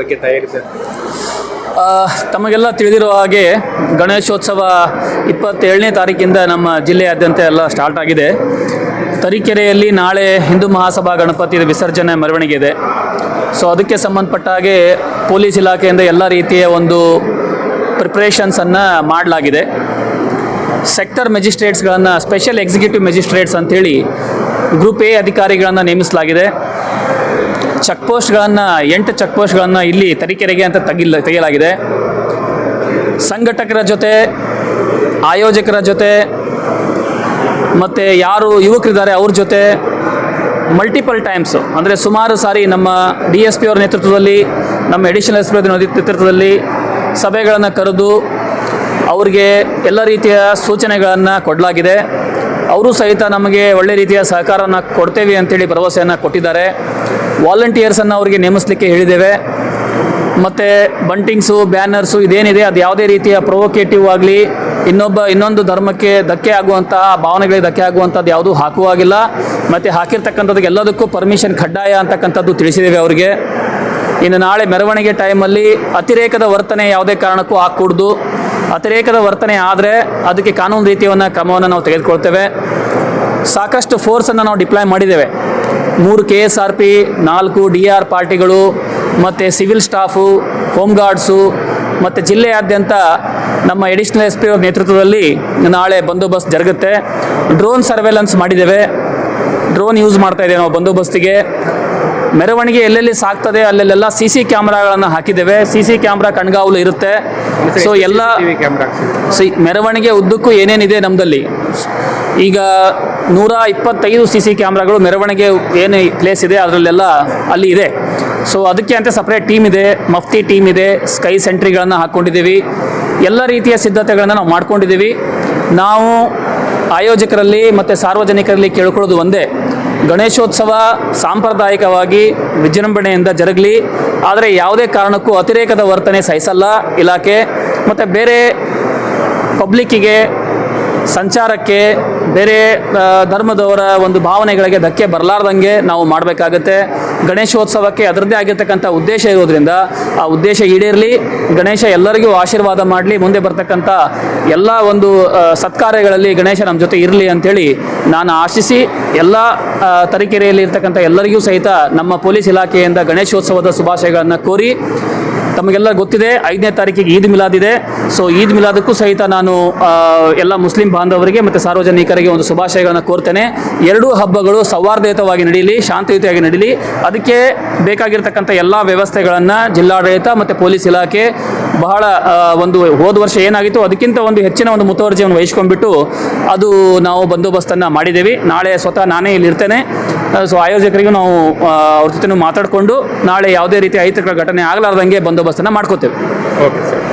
ಬಗ್ಗೆ ತಯಾರಿಸ ತಮಗೆಲ್ಲ ತಿಳಿದಿರೋ ಹಾಗೆ ಗಣೇಶೋತ್ಸವ ಇಪ್ಪತ್ತೇಳನೇ ತಾರೀಕಿಂದ ನಮ್ಮ ಜಿಲ್ಲೆಯಾದ್ಯಂತ ಎಲ್ಲ ಸ್ಟಾರ್ಟ್ ಆಗಿದೆ. ತರೀಕೆರೆಯಲ್ಲಿ ನಾಳೆ ಹಿಂದೂ ಮಹಾಸಭಾ ಗಣಪತಿ ವಿಸರ್ಜನೆ ಮೆರವಣಿಗೆ ಇದೆ. ಸೊ ಅದಕ್ಕೆ ಸಂಬಂಧಪಟ್ಟ ಹಾಗೆ ಪೊಲೀಸ್ ಇಲಾಖೆಯಿಂದ ಎಲ್ಲ ರೀತಿಯ ಒಂದು ಪ್ರಿಪ್ರೇಷನ್ಸನ್ನು ಮಾಡಲಾಗಿದೆ. ಸೆಕ್ಟರ್ ಮೆಜಿಸ್ಟ್ರೇಟ್ಸ್ಗಳನ್ನು, ಸ್ಪೆಷಲ್ ಎಕ್ಸಿಕ್ಯೂಟಿವ್ ಮೆಜಿಸ್ಟ್ರೇಟ್ಸ್ ಅಂಥೇಳಿ ಗ್ರೂಪ್ ಎ ಅಧಿಕಾರಿಗಳನ್ನು ನೇಮಿಸಲಾಗಿದೆ. ಚೆಕ್ ಪೋಸ್ಟ್ಗಳನ್ನು ಎಂಟು ಚೆಕ್ ಪೋಸ್ಟ್ಗಳನ್ನು ಇಲ್ಲಿ ತರೀಕೆರೆಗೆ ಅಂತ ತಗಿಲ್, ತೆಗೆಯಲಾಗಿದೆ. ಸಂಘಟಕರ ಜೊತೆ, ಆಯೋಜಕರ ಜೊತೆ, ಮತ್ತು ಯಾರು ಯುವಕರಿದ್ದಾರೆ ಅವ್ರ ಜೊತೆ ಮಲ್ಟಿಪಲ್ ಟೈಮ್ಸು ಅಂದರೆ ಸುಮಾರು ಸಾರಿ ನಮ್ಮ ಡಿ ಎಸ್ ಪಿ ಅವರ ನೇತೃತ್ವದಲ್ಲಿ, ನಮ್ಮ ಎಡಿಷನಲ್ ಎಸ್ ಪಿ ಅವರ ನೇತೃತ್ವದಲ್ಲಿ ಸಭೆಗಳನ್ನು ಕರೆದು ಅವ್ರಿಗೆ ಎಲ್ಲ ರೀತಿಯ ಸೂಚನೆಗಳನ್ನು ಕೊಡಲಾಗಿದೆ. ಅವರು ಸಹಿತ ನಮಗೆ ಒಳ್ಳೆ ರೀತಿಯ ಸಹಕಾರನ ಕೊಡ್ತೇವೆ ಅಂತೇಳಿ ಭರವಸೆಯನ್ನು ಕೊಟ್ಟಿದ್ದಾರೆ. ವಾಲಂಟಿಯರ್ಸನ್ನು ಅವರಿಗೆ ನೇಮಿಸಲಿಕ್ಕೆ ಹೇಳಿದ್ದೇವೆ. ಮತ್ತು ಬಂಟಿಂಗ್ಸು ಬ್ಯಾನರ್ಸು ಇದೇನಿದೆ, ಅದು ಯಾವುದೇ ರೀತಿಯ ಪ್ರೊವೊಕೇಟಿವ್ ಆಗಲಿ, ಇನ್ನೊಬ್ಬ, ಇನ್ನೊಂದು ಧರ್ಮಕ್ಕೆ ಧಕ್ಕೆ ಆಗುವಂತಹ, ಭಾವನೆಗಳಿಗೆ ಧಕ್ಕೆ ಆಗುವಂಥದ್ದು ಯಾವುದೂ ಹಾಕುವಾಗಿಲ್ಲ ಮತ್ತು ಹಾಕಿರ್ತಕ್ಕಂಥದ್ದು ಎಲ್ಲದಕ್ಕೂ ಪರ್ಮಿಷನ್ ಕಡ್ಡಾಯ ಅಂತಕ್ಕಂಥದ್ದು ತಿಳಿಸಿದ್ದೇವೆ ಅವರಿಗೆ. ಇನ್ನು ನಾಳೆ ಮೆರವಣಿಗೆ ಟೈಮಲ್ಲಿ ಅತಿರೇಕದ ವರ್ತನೆ ಯಾವುದೇ ಕಾರಣಕ್ಕೂ ಹಾಕೂಡ್ದು. ಅತಿರೇಕದ ವರ್ತನೆ ಆದರೆ ಅದಕ್ಕೆ ಕಾನೂನು ರೀತಿಯನ್ನು ಕ್ರಮವನ್ನು ನಾವು ತೆಗೆದುಕೊಳ್ತೇವೆ. ಸಾಕಷ್ಟು ಫೋರ್ಸನ್ನು ನಾವು ಡಿಪ್ಲಾಯ್ ಮಾಡಿದ್ದೇವೆ. ಮೂರು ಕೆ ಎಸ್ ಆರ್ ಪಿ ನಾಲ್ಕು ಡಿ ಆರ್ ಪಾರ್ಟಿಗಳು, ಮತ್ತು ಸಿವಿಲ್ ಸ್ಟಾಫು ಹೋಮ್ ಗಾರ್ಡ್ಸು ಮತ್ತು ಜಿಲ್ಲೆಯಾದ್ಯಂತ ನಮ್ಮ ಎಡಿಷನಲ್ ಎಸ್ ಪಿ ಅವರ ನೇತೃತ್ವದಲ್ಲಿ ನಾಳೆ ಬಂದೋಬಸ್ತ್ ಜರುಗುತ್ತೆ. ಡ್ರೋನ್ ಸರ್ವೆಲೆನ್ಸ್ ಮಾಡಿದ್ದೇವೆ. ಡ್ರೋನ್ ಯೂಸ್ ಮಾಡ್ತಾ ಇದ್ದೇವೆ ನಾವು ಬಂದೋಬಸ್ತಿಗೆ. ಮೆರವಣಿಗೆ ಎಲ್ಲೆಲ್ಲಿ ಸಾಕ್ತದೆ ಅಲ್ಲೆಲ್ಲ ಸಿ ಸಿ ಕ್ಯಾಮ್ರಾಗಳನ್ನು ಹಾಕಿದ್ದೇವೆ. ಸಿ ಸಿ ಕ್ಯಾಮ್ರಾ ಕಣ್ಗಾವಲು ಇರುತ್ತೆ. ಸೊ ಎಲ್ಲ ಸಿ ಮೆರವಣಿಗೆ ಉದ್ದಕ್ಕೂ ಏನೇನಿದೆ ನಮ್ಮದಲ್ಲಿ ಈಗ ನೂರ ಇಪ್ಪತ್ತೈದು ಸಿ ಸಿ ಕ್ಯಾಮ್ರಾಗಳು ಮೆರವಣಿಗೆ ಏನು ಪ್ಲೇಸ್ ಇದೆ ಅದರಲ್ಲೆಲ್ಲ ಅಲ್ಲಿ ಇದೆ. ಸೊ ಅದಕ್ಕೆ ಅಂತ ಸಪ್ರೇಟ್ ಟೀಮ್ ಇದೆ ಮಫ್ತಿ ಟೀಮ್ ಇದೆ ಸ್ಕೈ ಸೆಂಟ್ರಿಗಳನ್ನು ಹಾಕ್ಕೊಂಡಿದ್ದೀವಿ ಎಲ್ಲ ರೀತಿಯ ಸಿದ್ಧತೆಗಳನ್ನು ನಾವು ಮಾಡ್ಕೊಂಡಿದ್ದೀವಿ. ನಾವು ಆಯೋಜಕರಲ್ಲಿ ಮತ್ತು ಸಾರ್ವಜನಿಕರಲ್ಲಿ ಕೇಳ್ಕೊಳ್ಳೋದು ಒಂದೇ. ಗಣೇಶೋತ್ಸವ ಸಾಂಪ್ರದಾಯಿಕವಾಗಿ ವಿಜೃಂಭಣೆಯಿಂದ ಜರುಗಲಿ ಆದರೆ ಯಾವುದೇ ಕಾರಣಕ್ಕೂ ಅತಿರೇಕದ ವರ್ತನೆ ಸಹಿಸಲ್ಲ ಇಲಾಖೆ. ಮತ್ತು ಬೇರೆ ಪಬ್ಲಿಕ್ಕಿಗೆ ಸಂಚಾರಕ್ಕೆ ಬೇರೆ ಧರ್ಮದವರ ಒಂದು ಭಾವನೆಗಳಿಗೆ ಧಕ್ಕೆ ಬರಲಾರ್ದಂಗೆ ನಾವು ಮಾಡಬೇಕಾಗತ್ತೆ. ಗಣೇಶೋತ್ಸವಕ್ಕೆ ಅದರದ್ದೇ ಆಗಿರ್ತಕ್ಕಂಥ ಉದ್ದೇಶ ಇರೋದ್ರಿಂದ ಆ ಉದ್ದೇಶ ಈಡೇರಲಿ, ಗಣೇಶ ಎಲ್ಲರಿಗೂ ಆಶೀರ್ವಾದ ಮಾಡಲಿ, ಮುಂದೆ ಬರ್ತಕ್ಕಂಥ ಎಲ್ಲ ಒಂದು ಸತ್ಕಾರ್ಯಗಳಲ್ಲಿ ಗಣೇಶ ನಮ್ಮ ಜೊತೆ ಇರಲಿ ಅಂಥೇಳಿ ನಾನು ಆಶಿಸಿ, ಎಲ್ಲ ತರೀಕೆರೆಯಲ್ಲಿ ಇರ್ತಕ್ಕಂಥ ಎಲ್ಲರಿಗೂ ಸಹಿತ ನಮ್ಮ ಪೊಲೀಸ್ ಇಲಾಖೆಯಿಂದ ಗಣೇಶೋತ್ಸವದ ಶುಭಾಶಯಗಳನ್ನು ಕೋರಿ ತಮಗೆಲ್ಲ ಗೊತ್ತಿದೆ, ಐದನೇ ತಾರೀಕಿಗೆ ಈದ್ ಮಿಲಾದ್ ಇದೆ. ಸೊ ಈದ್ ಮಿಲಾದಕ್ಕೂ ಸಹಿತ ನಾನು ಎಲ್ಲ ಮುಸ್ಲಿಂ ಬಾಂಧವರಿಗೆ ಮತ್ತು ಸಾರ್ವಜನಿಕರಿಗೆ ಒಂದು ಶುಭಾಶಯಗಳನ್ನು ಕೋರ್ತೇನೆ. ಎರಡೂ ಹಬ್ಬಗಳು ಸೌಹಾರ್ದಯುತವಾಗಿ ನಡೀಲಿ, ಶಾಂತಿಯುತವಾಗಿ ನಡೀಲಿ. ಅದಕ್ಕೆ ಬೇಕಾಗಿರ್ತಕ್ಕಂಥ ಎಲ್ಲ ವ್ಯವಸ್ಥೆಗಳನ್ನು ಜಿಲ್ಲಾಡಳಿತ ಮತ್ತು ಪೊಲೀಸ್ ಇಲಾಖೆ ಬಹಳ ಒಂದು ಹೋದ ವರ್ಷ ಏನಾಗಿತ್ತು, ಅದಕ್ಕಿಂತ ಒಂದು ಹೆಚ್ಚಿನ ಒಂದು ಮುತುವರ್ಜಿಯನ್ನು ವಹಿಸ್ಕೊಂಡ್ಬಿಟ್ಟು ಅದು ನಾವು ಬಂದೋಬಸ್ತನ್ನು ಮಾಡಿದ್ದೇವೆ. ನಾಳೆ ಸ್ವತಃ ನಾನೇ ಇಲ್ಲಿ ಇರ್ತೇನೆ. ಸೊ ಆಯೋಜಕರಿಗೂ ನಾವು ಅವ್ರ ಜೊತೆ ಮಾತಾಡಿಕೊಂಡು ನಾಳೆ ಯಾವುದೇ ರೀತಿ ಅಹಿತಕರ ಘಟನೆ ಆಗಲಾರ್ದಂಗೆ ಬಂದೋಬಸ್ತನ್ನು ಮಾಡ್ಕೋತೇವೆ. Okay sir